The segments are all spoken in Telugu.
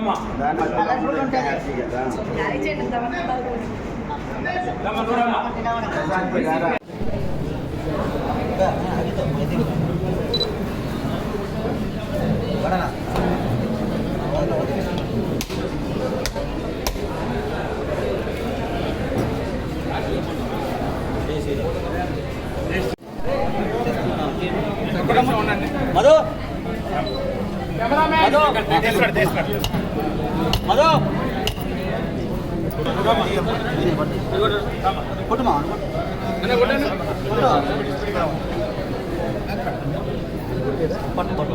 రమ్మ Banana. మధు. మధు. మధు కొట్టుమా పట్టు పట్టు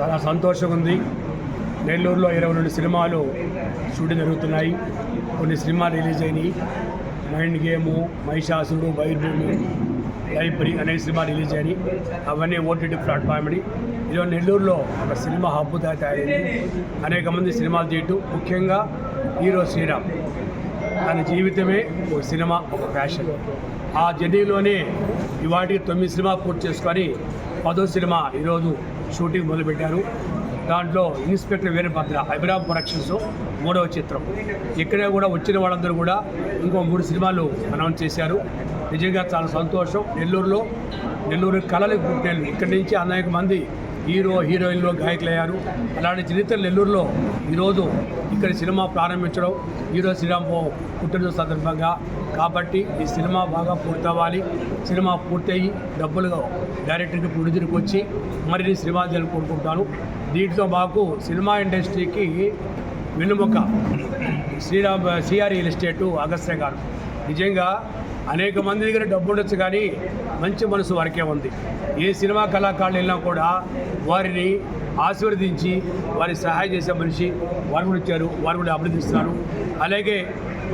చాలా సంతోషంగా ఉంది నెల్లూరులో ఇరవై రెండు సినిమాలు షూటింగ్ జరుగుతున్నాయి. కొన్ని సినిమాలు రిలీజ్ అయినాయి. మైండ్ గేము మహిషాసుడు బైర్భూమి లైబ్రరీ అనే సినిమా రిలీజ్ అయినాయి అవన్నీ ఓటీటీ ప్లాట్ఫామ్ ఈరోజు నెల్లూరులో ఒక సినిమా హబ్బుగా తయారైంది. అనేక మంది సినిమాలు తీయటం. ముఖ్యంగా హీరో శ్రీరామ్. తన జీవితమే ఒక సినిమా ఒక ఫ్యాషన్. ఆ జర్నీలోనే ఇవాటికి తొమ్మిది సినిమా పూర్తి చేసుకొని పదో సినిమా ఈరోజు షూటింగ్ మొదలుపెట్టారు. దాంట్లో ఇన్స్పెక్టర్ వీరభద్ర అభిరామ్ ప్రొడక్షన్స్ మూడవ చిత్రం. ఇక్కడే కూడా వచ్చిన వాళ్ళందరూ కూడా ఇంకో మూడు సినిమాలు అనౌన్స్ చేశారు. నిజంగా చాలా సంతోషం. నెల్లూరులో నెల్లూరు కళలకు పుట్టాను ఇక్కడి నుంచి అనేక మంది హీరో హీరోయిన్లు గాయకులయ్యారు. అలాంటి చరిత్ర నెల్లూరులో ఈరోజు ఇక్కడ సినిమా ప్రారంభించడం హీరో శ్రీరామ్ పుట్టినరోజు సందర్భంగా. కాబట్టి ఈ సినిమా బాగా పూర్తవ్వాలి. సినిమా పూర్తయి డబ్బులుగా డైరెక్టర్కి ప్రొడ్యూసర్కి వచ్చి మరిన్ని సినిమాలు చేయాలని కోరుకుంటాను దీంట్లో మాకు సినిమా ఇండస్ట్రీకి వెన్నుముక. Sriram CR real estate Agastya గారు. నిజంగా అనేక మంది దగ్గర డబ్బు ఉండొచ్చు కానీ మంచి మనసు వారికే ఉంది. ఏ సినిమా కళాకారులు వెళ్ళినా కూడా వారిని ఆశీర్వదించి వారి సహాయం చేసే మనిషి వారు కూడా వచ్చారు వారు కూడా అభినందిస్తున్నారు. అలాగే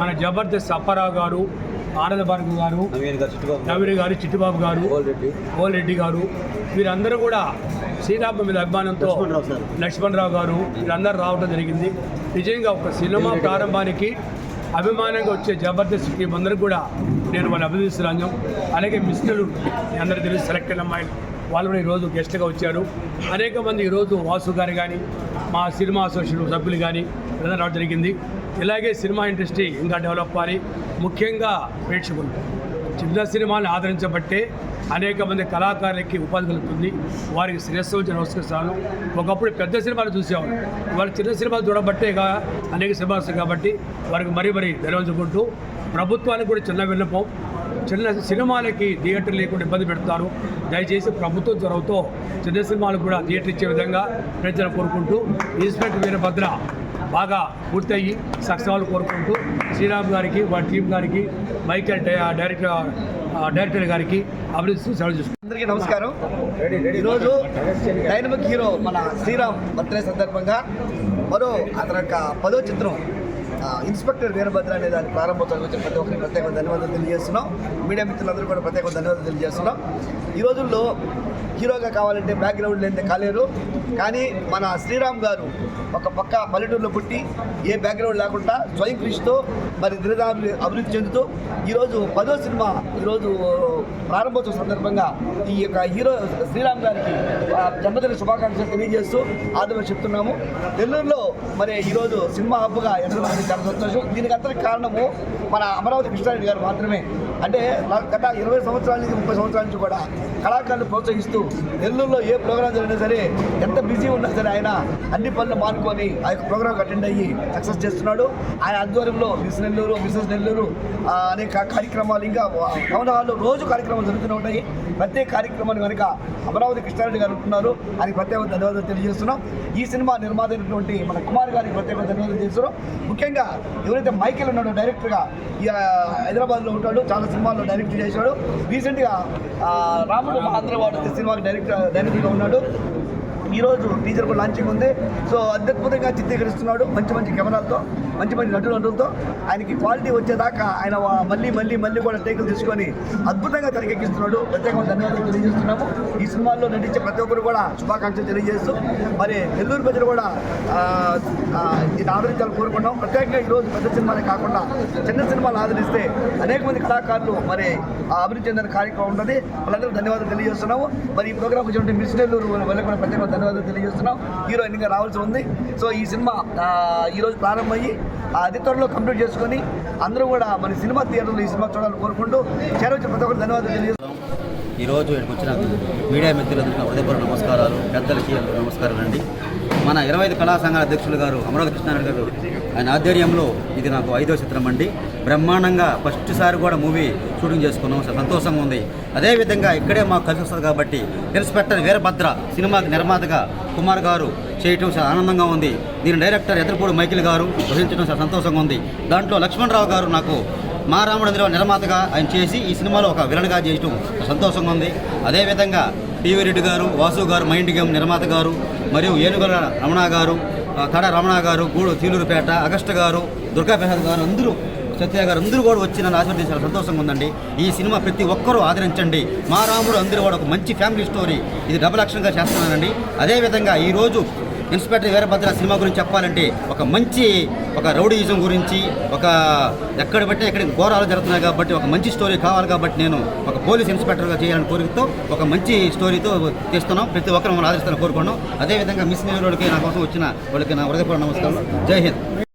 మన జబర్దస్త్ అప్పారావు గారు ఆనంద భార్గవ్ గారు నవీన్ గారు చుట్టుబాబు గారు చిట్టిబాబు గారు వీరందరూ కూడా శ్రీరామ మీద అభిమానంతో లక్ష్మణరావు గారు వీరందరూ రావడం జరిగింది. నిజంగా ఒక సినిమా ప్రారంభానికి అభిమానంగా వచ్చే జబర్దస్త్ టీం అందరూ కూడా నేను వాళ్ళు అభినందిస్తున్నాను అలాగే మిస్టర్లు మీ అందరికీ తెలుసు సెలెక్ట్ అయిన అమ్మాయిలు వాళ్ళు కూడా ఈరోజు గెస్ట్గా వచ్చారు. అనేక మంది ఈరోజు వాసు గారు కానీ మా సినిమా అసోసియేషన్ సభ్యులు కానీ రావడం జరిగింది. ఇలాగే సినిమా ఇండస్ట్రీ ఇంకా డెవలప్ అవ్వాలి ముఖ్యంగా ప్రేక్షకులు. చిన్న సినిమాని ఆదరించబట్టే అనేక మంది కళాకారులకి ఉపాధి కలుగుతుంది. వారికి శ్రేయస్సు నమస్కరిస్తాను ఒకప్పుడు పెద్ద సినిమాలు చూసేవారు వాళ్ళు చిన్న సినిమాలు చూడబట్టే ఇక అనేక సినిమాలు వస్తాయి కాబట్టి వారికి మరీ మరీ నిర్వహించుకుంటూ ప్రభుత్వానికి కూడా చిన్న విన్నపం. చిన్న సినిమాలకి థియేటర్ లేకుండా ఇబ్బంది పెడతారు. దయచేసి ప్రభుత్వం చొరవతో చిన్న సినిమాలు కూడా థియేటర్ ఇచ్చే విధంగా ప్రజలు కోరుకుంటూ ఇన్స్పెక్టర్ వీరభద్ర బాగా పూర్తయ్యి సక్సెస్ కోరుకుంటూ శ్రీరామ్ గారికి వారి టీం గారికి మైకేల్ డైరెక్టర్ డైరెక్టర్ గారికి అభివృద్ధి సెలవు చూసుకుంటాం అందరికీ నమస్కారం. ఈరోజు డైనమిక్ హీరో మన శ్రీరామ్ బర్త్డే సందర్భంగా మరో అతని యొక్క పదో చిత్రం ఇన్స్పెక్టర్ వీరభద్ర అనే దాని ప్రారంభోత్సవం వచ్చిన ప్రతి ఒక్కరికి ప్రత్యేక ధన్యవాదాలు తెలియజేస్తున్నాం. మీడియా మిత్రులందరూ కూడా ప్రత్యేక ధన్యవాదాలు తెలియజేస్తున్నాం. ఈ రోజుల్లో హీరోగా కావాలంటే బ్యాక్గ్రౌండ్ లేనిదే కాలేరు. కానీ మన శ్రీరామ్ గారు ఒక పక్క పల్లెటూరులో పుట్టి ఏ బ్యాక్గ్రౌండ్ లేకుండా స్వయం కృషితో మరి దినదాభి అభివృద్ధి చెందుతూ ఈరోజు పదో సినిమా ఈరోజు ప్రారంభోత్సవం సందర్భంగా ఈ యొక్క హీరో శ్రీరామ్ గారికి జన్మదిన శుభాకాంక్షలు తెలియజేస్తూ ఆదరణ చెప్తున్నాము. నెల్లూరులో మరి ఈరోజు సినిమా హబ్గా ఎదురు చాలా సంతోషం. దీనికి అంతటి కారణము మన అమరావతి కృష్ణారెడ్డి గారు మాత్రమే. అంటే గత ఇరవై సంవత్సరాల నుంచి ముప్పై సంవత్సరాల నుంచి కూడా కళాకారులు ప్రోత్సహిస్తూ నెల్లూరులో ఏ ప్రోగ్రాం జరిగినా సరే ఎంత బిజీ ఉన్నా సరే ఆయన అన్ని పనులు మానుకొని ఆ యొక్క ప్రోగ్రామ్ అటెండ్ అయ్యి సక్సెస్ చేస్తున్నాడు. ఆయన ఆధ్వర్యంలో మిస్ నెల్లూరు మిసెస్ నెల్లూరు అనేక కార్యక్రమాలు ఇంకా టౌన్ హాల్లో రోజు కార్యక్రమాలు జరుగుతూనే ఉంటాయి. ప్రత్యేక కార్యక్రమాన్ని కనుక అమరావతి కృష్ణారెడ్డి గారు ఉంటున్నారు. ఆయనకి ప్రత్యేక ధన్యవాదాలు తెలియజేస్తున్నాం. ఈ సినిమా నిర్మాత అయినటువంటి మన కుమార్ గారికి ప్రత్యేక ధన్యవాదాలు చేస్తున్నాం ముఖ్యంగా ఎవరైతే మైకేల్ ఉన్నాడో డైరెక్టర్గా హైదరాబాద్లో ఉంటాడు చాలా సినిమాల్లో డైరెక్ట్ చేశాడు. రీసెంట్గా రాముడు మహేంద్రవాడు సినిమా సినిమాకి డైరెక్టర్ డైరెక్టర్గా ఉన్నాడు. ఈరోజు టీజర్ కూడా లాంచింగ్ ఉంది. సో అద్భుతంగా చిత్రీకరిస్తున్నాడు. మంచి మంచి కెమెరాలతో మంచి మంచి నటులు నటులతో. ఆయనకి క్వాలిటీ వచ్చేదాకా ఆయన మళ్ళీ మళ్ళీ మళ్ళీ కూడా టేకులు తీసుకొని అద్భుతంగా తెరకెక్కిస్తున్నాడు. ప్రత్యేకమైన ధన్యవాదాలు తెలియజేస్తున్నాము. ఈ సినిమాల్లో నటించే ప్రతి ఒక్కరు కూడా శుభాకాంక్షలు తెలియజేస్తూ మరి నెల్లూరు ప్రజలు కూడా ఇది ఆదరించాలని కోరుకున్నాం ప్రత్యేకంగా ఈరోజు పెద్ద సినిమాలే కాకుండా చిన్న సినిమాలు ఆదరిస్తే అనేక మంది కళాకారులు మరి అభివృద్ధి చెందిన కార్యక్రమం ఉంటుంది వాళ్ళందరూ ధన్యవాదాలు తెలియజేస్తున్నాము. మరి ఈ ప్రోగ్రామ్ వచ్చినటువంటి మిస్ నెల్లూరు వాళ్ళకి కూడా ప్రత్యేక ధన్యవాదాలు తెలియజేస్తున్నాం. హీరోయిన్ ఇంకా రావాల్సి ఉంది. సో ఈ సినిమా ఈరోజు ప్రారంభమయ్యి ఆ, అతి త్వరలో కంప్లీట్ చేసుకొని అందరూ కూడా మన సినిమా థియేటర్లో ఈ సినిమా చూడాలని కోరుకుంటూ చేరవచ్చిన ప్రతి ఒక్కరు ధన్యవాదాలు తెలియజేస్తున్నాం. ఈరోజు ఇక్కడికి వచ్చిన మీడియా మిత్రులందరికీ హృదయపూర్వ నమస్కారాలు. పెద్దలకి నమస్కారాలు అండి. మన ఇరవై ఐదు కళా సంఘాల అధ్యక్షులు గారు అమరావతి కృష్ణారెడ్డి గారు ఆయన ఆధ్వర్యంలో ఇది నాకు ఐదో చిత్రం అండి. బ్రహ్మాండంగా ఫస్ట్ సారి కూడా మూవీ షూటింగ్ చేసుకున్నాం. సంతోషంగా ఉంది. అదేవిధంగా ఇక్కడే మాకు కలిసి వస్తుంది కాబట్టి ఇన్స్పెక్టర్ వీరభద్ర సినిమాకి నిర్మాతగా కుమార్ గారు చేయటం చాలా ఆనందంగా ఉంది. దీని డైరెక్టర్ ఎదురుపూడి మైకిల్ గారు వహించడం చాలా సంతోషంగా ఉంది. దాంట్లో లక్ష్మణరావు గారు నాకు మా రాముడు అందులో నిర్మాతగా ఆయన చేసి ఈ సినిమాలో ఒక విలన్గా చేయటం సంతోషంగా ఉంది. అదేవిధంగా టీవీ రెడ్డి గారు వాసు గారు మైండ్ గేమ్ నిర్మాత గారు మరియు ఏనుగుల రమణ గారు కడ రమణ గారు గూడు తీలూరుపేట అగస్ట్ గారు దుర్గాప్రసాద్ గారు అందరూ సత్య గారు అందరూ కూడా వచ్చి నన్ను ఆశీర్వదించారు. సంతోషంగా ఉందండి. ఈ సినిమా ప్రతి ఒక్కరూ ఆదరించండి. మా రాముడు అందరూ కూడా ఒక మంచి ఫ్యామిలీ స్టోరీ. ఇది డబుల్ యాక్షన్గా చేస్తున్నానండి అదేవిధంగా ఈరోజు ఇన్స్పెక్టర్ వీరభద్ర సినిమా గురించి చెప్పాలంటే ఒక మంచి ఒక రౌడీయిజం గురించి ఒక ఎక్కడ బట్టి ఎక్కడ ఘోరాలు జరుగుతున్నాయి కాబట్టి ఒక మంచి స్టోరీ కావాలి కాబట్టి నేను ఒక పోలీస్ ఇన్స్పెక్టర్గా చేయాలని కోరికతో ఒక మంచి స్టోరీతో తీస్తున్నాం. ప్రతి ఒక్కరు మమ్మల్ని ఆదరిస్తాను కోరుకున్నాం అదేవిధంగా మిస్ వాళ్ళకి నా కోసం వచ్చిన వాళ్ళకి నా హృదయపూర్వ నమస్కారం జై హింద్.